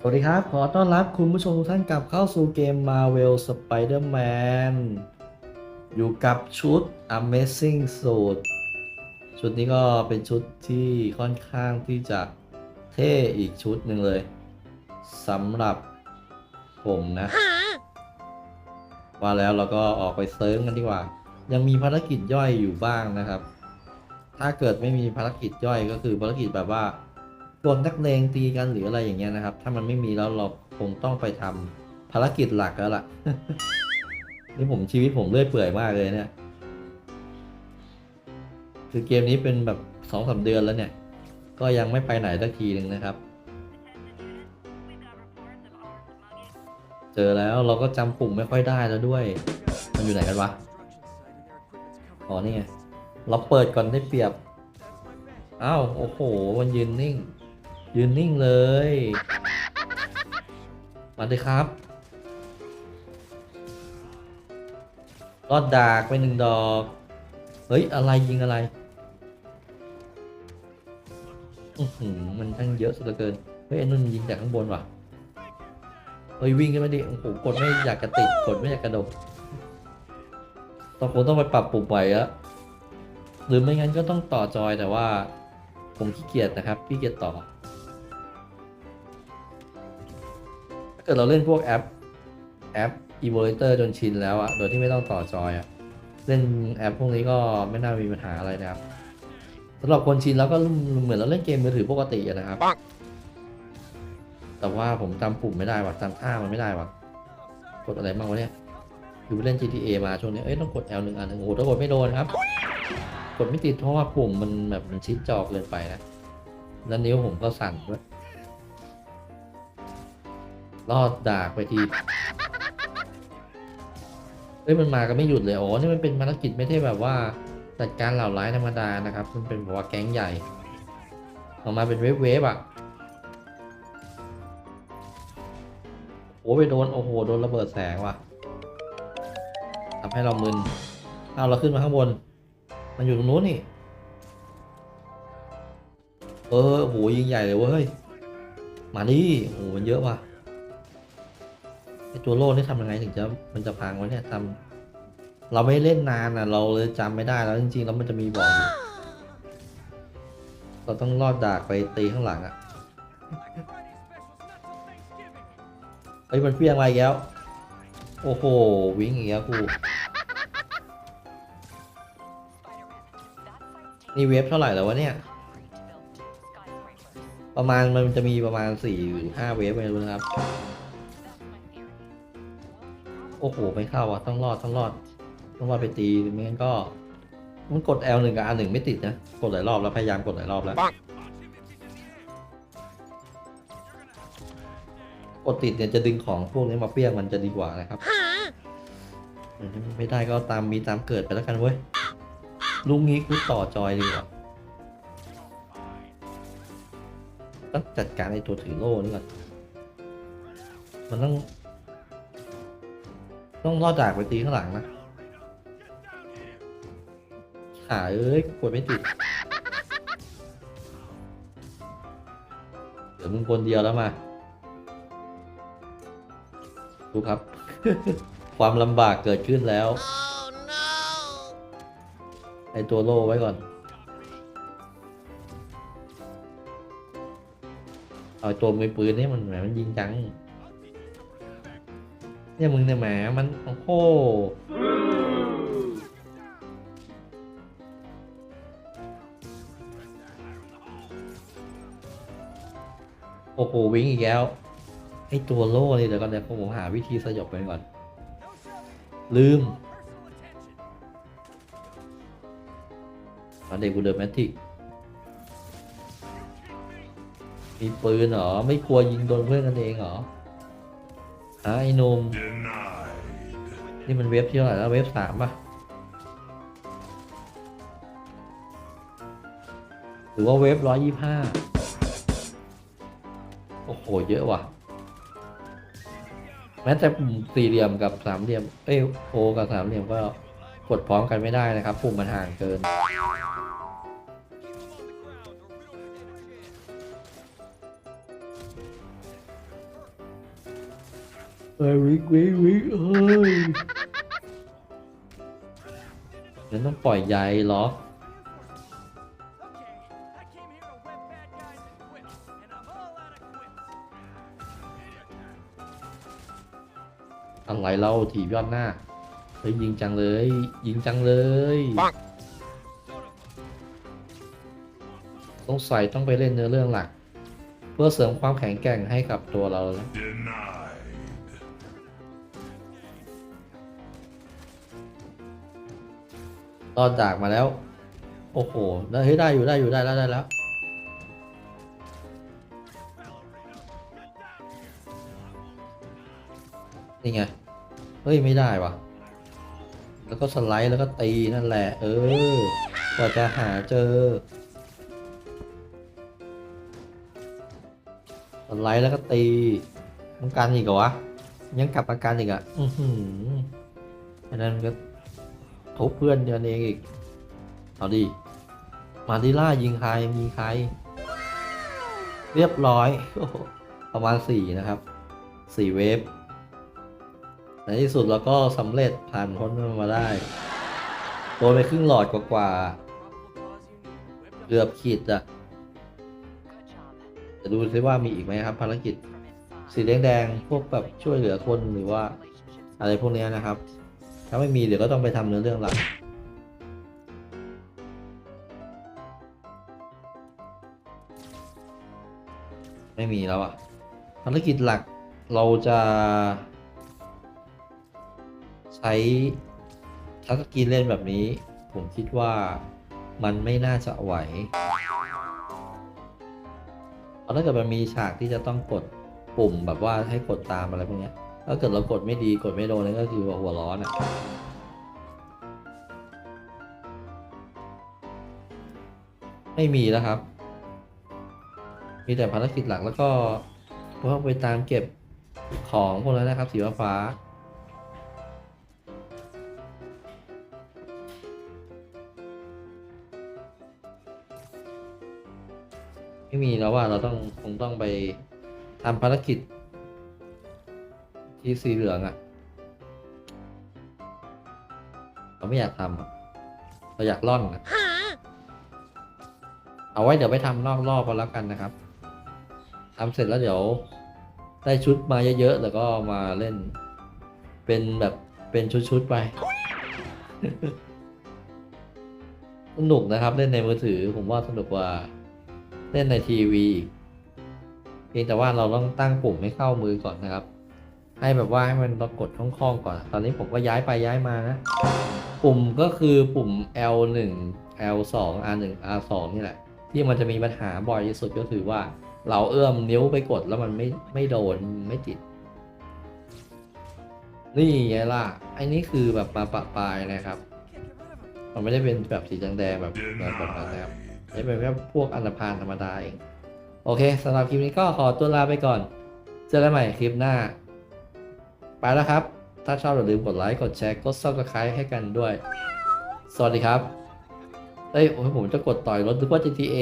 สวัสดีครับ ขอต้อนรับคุณผู้ชมทุกท่านกลับเข้าสู่เกม Marvel Spider-Man อยู่กับชุด Amazing Suit ชุดนี้ก็เป็นชุดที่ค่อนข้างที่จะเท่อีกชุดหนึ่งเลยสำหรับผมนะ ว่าแล้วเราก็ออกไปเซิร์ฟกันดีกว่า ยังมีภารกิจย่อยอยู่บ้างนะครับ ถ้าเกิดไม่มีภารกิจย่อยก็คือภารกิจแบบว่า ดนนักเลงตีกันหรืออะไรอย่างเงี้ยนะครับ ถ้ามันไม่มีแล้วเราคงต้องไปทำภารกิจหลักแล้วล่ะ นี่ผมชีวิตผมเลื่อยเปื่อยมากเลยเนี่ย คือเกมนี้เป็นแบบสองสาเดือนแล้วเนี่ย ก็ยังไม่ไปไหนสักทีหนึ่งนะครับ เจอแล้วเราก็จำปุ่มไม่ค่อยได้แล้วด้วย มันอยู่ไหนกันวะ อ๋อนี่ไง เราเปิดก่อนได้เปรียบอ้าว โอ้โห มันยืนนิ่ง ยืนนิ่งเลยมาเลยครับ รอดดากไปหนึ่งดอก เฮ้ย อะไรยิงอะไรอือหือมันทั้งเยอะสุดเหลือเกิน เฮ้ยไอ้นุ่นยิงจากข้างบนว่ะ เฮ้ยวิ่งขึ้นมาดิโอ้โหกดไม่อยากกระติดกดไม่อยากกระโดดต้องคงต้องไปปรับปุ่มใหม่อะหรือไม่งั้นก็ต้องต่อจอยแต่ว่า ผมขี้เกียจนะครับขี้เกียจต่อ เกิดเราเล่นพวกแอปแอป e v o l u t o r จนชินแล้วอะโดยที่ไม่ต้องต่อจอยอะเล่นแอปพวกนี้ก็ไม่น่ามีปัญหาอะไรนะครับสำหรับคนชินแล้วก็เหมือนเราเล่นเกมมือถือปกติอะนะครับ แต่ว่าผมจำปุ่มไม่ได้ว่ะจำท่ามันไม่ได้ว่ะกดอะไรบ้างวะเนี่ยอยู่เล่น GTA มาช่วงนี้เอ้ยต้องกด L หนึ่งอันหนึ่งโอ้โหถ้ากดไม่โดนครับ กดไม่ติดเพราะว่าปุ่มมันแบบมันชิดจอเกินไปนะแล้วนิ้วผมก็สั่นด้วย รอดดากไปทีเฮ้ยมันมากันไม่หยุดเลยอ๋อนี่มันเป็นภารกิจไม่ใช่แบบว่าจัดการเหล่าร้ายธรรมดานะครับ มันเป็นแบบว่าแก๊งใหญ่ ออกมาเป็นเวฟเวฟๆอะโอ้ไปโดนโอ้โหโดนระเบิดแสงว่ะทำให้เรามึนเอาเราขึ้นมาข้างบน มันอยู่ตรงนู้นนี่ เออโหยิงใหญ่เลยเว้ย มาดิโหมันเยอะว่ะ ตัวโล่นี่ทำยังไงถึงจะมันจะพังวะเนี่ยทำเราไม่เล่นนานอะ เราเลยจำไม่ได้แล้วจริงๆแล้วมันจะมีบอกอยู่เราต้องรอดดากไปตีข้างหลังอะเฮ้ยมันเฟี้ยงมาอีกแล้ว โอ้โห วิ่งอีกแล้วกูนี่เวฟเท่าไหร่แล้ววะเนี่ย ประมาณมันจะมีประมาณสี่หรือห้าเวฟไม่รู้นะครับ โอ้โหไม่เข้าอะต้องรอดต้องรอดต้องรอดไปตีไม่งั้นก็มันกด L หนึ่งกับ R หนึ่งไม่ติดนะ กดหลายรอบแล้วพยายามกดหลายรอบแล้ว กดติดเนี่ยจะดึงของพวกนี้มาเปี้ยงมันจะดีกว่านะครับเออไม่ได้ก็ตามมีตามเกิดไปแล้วกันเว้ย ลุงนี้กูต่อจอยดีกว่าต้องจัดการไอ้ตัวถือโล่นี่ก่อน มันต้อง ต้องรอดจากไปตีข้างหลังนะหาเอ้ยกดไม่ติดเดี๋ยวมึงคนเดียวแล้วมา ดูครับ ความลำบากเกิดขึ้นแล้ว ไอตัวโล่ไว้ก่อน เอาไอตัวมือปืนนี่มันแหมมันยิงจัง เนี่ยมึงเนี่ยแหมมันโอ้โหโอ้โหวิ่งอีกแล้วไอตัวโล่นี่เดี๋ยวก่อนเดี๋ยวผมหาวิธีสยบไปก่อน ลืมมาเด็กบูเดอร์แมททิกมีปืนเหรอ ไม่กลัวยิงโดนเพื่อนกันเองเหรอ ไอ้นมนี่มันเว็บที่เท่าไหร่แล้วเว็บสามป่ะ หรือว่าเว็บร้อยยี่ห้าโอ้โห เยอะว่ะ แม้แต่ปุ่มสี่เหลี่ยมกับสามเหลี่ยม เอ้ยโอกับสามเหลี่ยมก็กดพร้อมกันไม่ได้นะครับ ปุ่มมันห่างเกิน เอ้ยวิกวิกวิกเอ้ยเดี๋ยวต้องปล่อยใยล็อกอะไรเล่าถีบยอดหน้า เฮ้ยยิงจังเลย ยิงจังเลยปังสงสัยต้องไปเล่นเนื้อเรื่องหลัก เพื่อเสริมความแข็งแกร่งให้กับตัวเราแล้ว Denied. รอดจากมาแล้ว โอ้โหได้เฮ้ยได้อยู่ได้อยู่ได้แล้วได้แล้ว นี่ไง เฮ้ยไม่ได้วะแล้วก็สไลด์แล้วก็ตีนั่นแหละ เออกว่าจะหาเจอ สไลด์แล้วก็ตีต้องการอีกเหรอวะ ยังกลับอาการอีกอะ อือหืออันนั้นก็ ทุบเพื่อนกันเองอีก เอาดิมาดิล่ายิงใครมีใคร เรียบร้อย ประมาณสี่นะครับสี่เวฟ ในที่สุดเราก็สำเร็จผ่านพ้นมันมาได้โดนไปครึ่งหลอดกว่าๆเกือบขีดอะจะดูซิว่ามีอีกไหมครับภารกิจ สีแดงๆพวกแบบช่วยเหลือคนหรือว่า อะไรพวกนี้นะครับ ถ้าไม่มีเดี๋ยวก็ต้องไปทำเนื้อเรื่องหลักไม่มีแล้วอะภารกิจหลักเราจะ ใช้ทัชสกรีนเล่นแบบนี้ ผมคิดว่ามันไม่น่าจะไหวเพราะถ้าเกิดมันมีฉากที่จะต้องกดปุ่มแบบว่าให้กดตามอะไรพวกนี้ ถ้าเกิดเรากดไม่ดีกดไม่โดนนั่นก็คือหัวร้อนอะไม่มีแล้วครับ มีแต่ภารกิจหลักแล้วก็พวกไปตามเก็บของพวกนั้นนะครับ สีฟ้าไม่มีแล้วว่าเราต้องคงต้องไปทำภารกิจ ที่สีเหลืองอะ่ะเราไม่อยากทำอะเราอยากล่อนอะเอาไว้เดี๋ยวไปทำนอกรอบกันแล้วกันนะครับทำเสร็จแล้วเดี๋ยว ได้ชุดมาเยอะๆแล้วก็มาเล่น เป็นแบบเป็นชุดๆไปสนุกนะครับเล่นในมือถือผมว่าสนุกกว่าเล่นในทีวี เพียงแต่ว่าเราต้องตั้งปุ่มให้เข้ามือก่อนนะครับ ให้แบบว่าให้มันปรากฏคล่องๆก่อน ตอนนี้ผมก็ย้ายไปย้ายมานะ ปุ่มก็คือปุ่ม L1 L2 R1 R2 นี่แหละ ที่มันจะมีปัญหาบ่อยที่สุดก็คือว่า เราเอื้อมนิ้วไปกดแล้วมันไม่ไม่โดนไม่ติด นี่ไงล่ะไอ้นี่คือแบบมาปะปลายนะครับ มันไม่ได้เป็นแบบสีแดงๆแบบแบบแบบนั้นนะครับนี่เป็นแค่พวกอันธพาลธรรมดาเอง โอเคสำหรับคลิปนี้ก็ขอตัวลาไปก่อน เจอกันใหม่คลิปหน้า ไปแล้วครับ ถ้าชอบอย่าลืมกดไลค์กดแชร์กด subscribe ให้กันด้วย สวัสดีครับเฮ้ยโอ้ยผมจะกดต่อยรถนึกว่า GTA